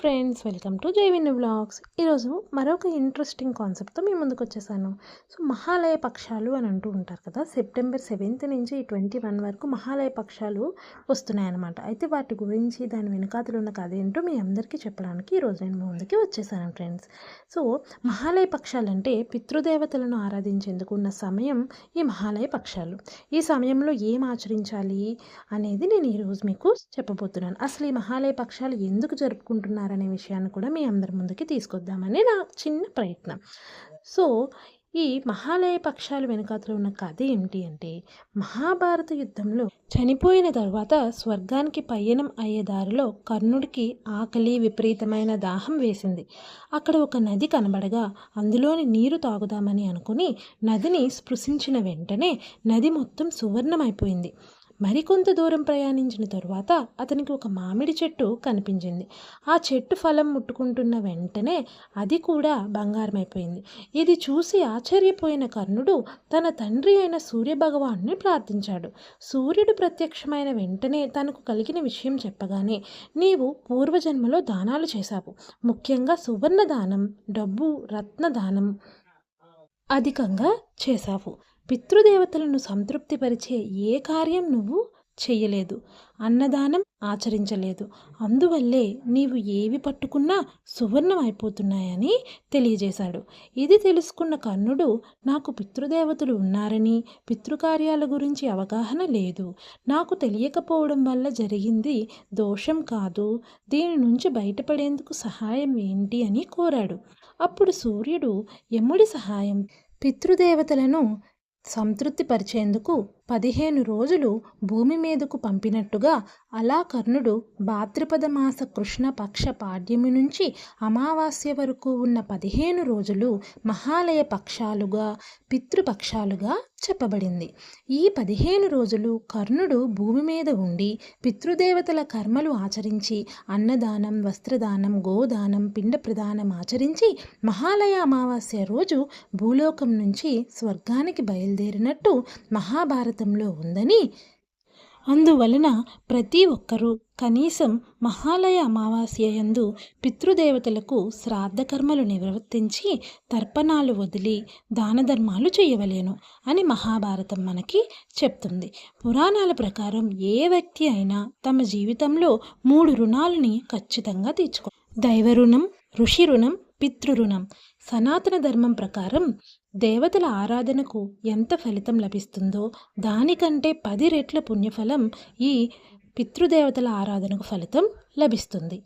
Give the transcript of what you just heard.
Friends welcome to Jaivin blogs. ఈరోజు మరొక interesting కాన్సెప్ట్తో మీ ముందుకు వచ్చేసాను. సో మహాలయ పక్షాలు అని అంటూ ఉంటారు కదా సెప్టెంబర్ సెవెంత్ నుంచి ట్వంటీ వన్ వరకు మహాలయ పక్షాలు వస్తున్నాయన్నమాట. అయితే వాటి గురించి దాని వెనుకాతలు ఉన్న కథ ఏంటో మీ అందరికీ చెప్పడానికి ఈరోజు నేను మీ ముందుకి వచ్చేసాను ఫ్రెండ్స్ సో మహాలయ పక్షాలు అంటే పితృదేవతలను ఆరాధించేందుకు ఉన్న సమయం ఈ మహాలయ పక్షాలు. ఈ సమయంలో ఏం ఆచరించాలి అనేది నేను ఈరోజు మీకు చెప్పబోతున్నాను. అసలు ఈ మహాలయ పక్షాలు ఎందుకు చేస్తున్నారనే విషయాన్ని కూడా మీ అందరి ముందుకి తీసుకొద్దామని నా చిన్న ప్రయత్నం. సో ఈ మహాలయ పక్షాలు వెనుకాతలో ఉన్న కథ ఏమిటి అంటే మహాభారత యుద్ధంలో చనిపోయిన తర్వాత స్వర్గానికి పయనం అయ్యే దారిలో కర్ణుడికి ఆకలి విపరీతమైన దాహం వేసింది. అక్కడ ఒక నది కనబడగా అందులోని నీరు తాగుదామని అనుకుని నదిని స్పృశించిన వెంటనే నది మొత్తం సువర్ణమైపోయింది. మరికొంత దూరం ప్రయాణించిన తరువాత అతనికి ఒక మామిడి చెట్టు కనిపించింది. ఆ చెట్టు ఫలం ముట్టుకుంటున్న వెంటనే అది కూడా బంగారమైపోయింది. ఇది చూసి ఆశ్చర్యపోయిన కర్ణుడు తన తండ్రి అయిన సూర్యభగవాన్ని ప్రార్థించాడు. సూర్యుడు ప్రత్యక్షమైన వెంటనే తనకు కలిగిన విషయం చెప్పగానే నీవు పూర్వజన్మలో దానాలు చేశావు. ముఖ్యంగా సువర్ణ దానం డబ్బు రత్న దానం అధికంగా చేశావు. పితృదేవతలను సంతృప్తిపరిచే ఏ కార్యం నువ్వు చెయ్యలేదు అన్నదానం ఆచరించలేదు. అందువల్లే నీవు ఏవి పట్టుకున్నా సువర్ణం అయిపోతున్నాయని తెలియజేశాడు. ఇది తెలుసుకున్న కర్ణుడు నాకు పితృదేవతలు ఉన్నారని పితృకార్యాల గురించి అవగాహన లేదు. నాకు తెలియకపోవడం వల్ల జరిగింది దోషం కాదు. దీని నుంచి బయటపడేందుకు సహాయం ఏంటి? అని కోరాడు. అప్పుడు సూర్యుడు యముడి సహాయం. పితృదేవతలను సంతృప్తిపరిచేందుకు పదిహేను రోజులు భూమి మీదకు పంపినట్టుగా అలా కర్ణుడు భాద్రపద మాస కృష్ణ పక్ష పాడ్యమి నుంచి అమావాస్య వరకు ఉన్న పదిహేను రోజులు మహాలయ పక్షాలుగా పితృపక్షాలుగా చెప్పబడింది. ఈ పదిహేను రోజులు కర్ణుడు భూమి మీద ఉండి పితృదేవతల కర్మలు ఆచరించి అన్నదానం వస్త్రదానం గోదానం పిండ ప్రదానం ఆచరించి మహాలయ అమావాస్య రోజు భూలోకం నుంచి స్వర్గానికి బయలుదేరినట్టు మహాభారత భారతంలో ఉందని. అందువలన ప్రతి ఒక్కరూ కనీసం మహాలయ అమావాస్య యందు పితృదేవతలకు శ్రాద్ధకర్మలు నిర్వర్తించి తర్పణాలు వదిలి దాన ధర్మాలు చేయవలేను అని మహాభారతం మనకి చెప్తుంది. పురాణాల ప్రకారం ఏ వ్యక్తి అయినా తమ జీవితంలో మూడు రుణాలని ఖచ్చితంగా తీర్చుకో దైవ రుణం ఋషి రుణం పితృరుణం సనాతన ధర్మం ప్రకారం దేవతల ఆరాధనకు ఎంత ఫలితం లభిస్తుందో దానికంటే పది రెట్ల పుణ్యఫలం ఈ పితృదేవతల ఆరాధనకు ఫలితం లభిస్తుంది.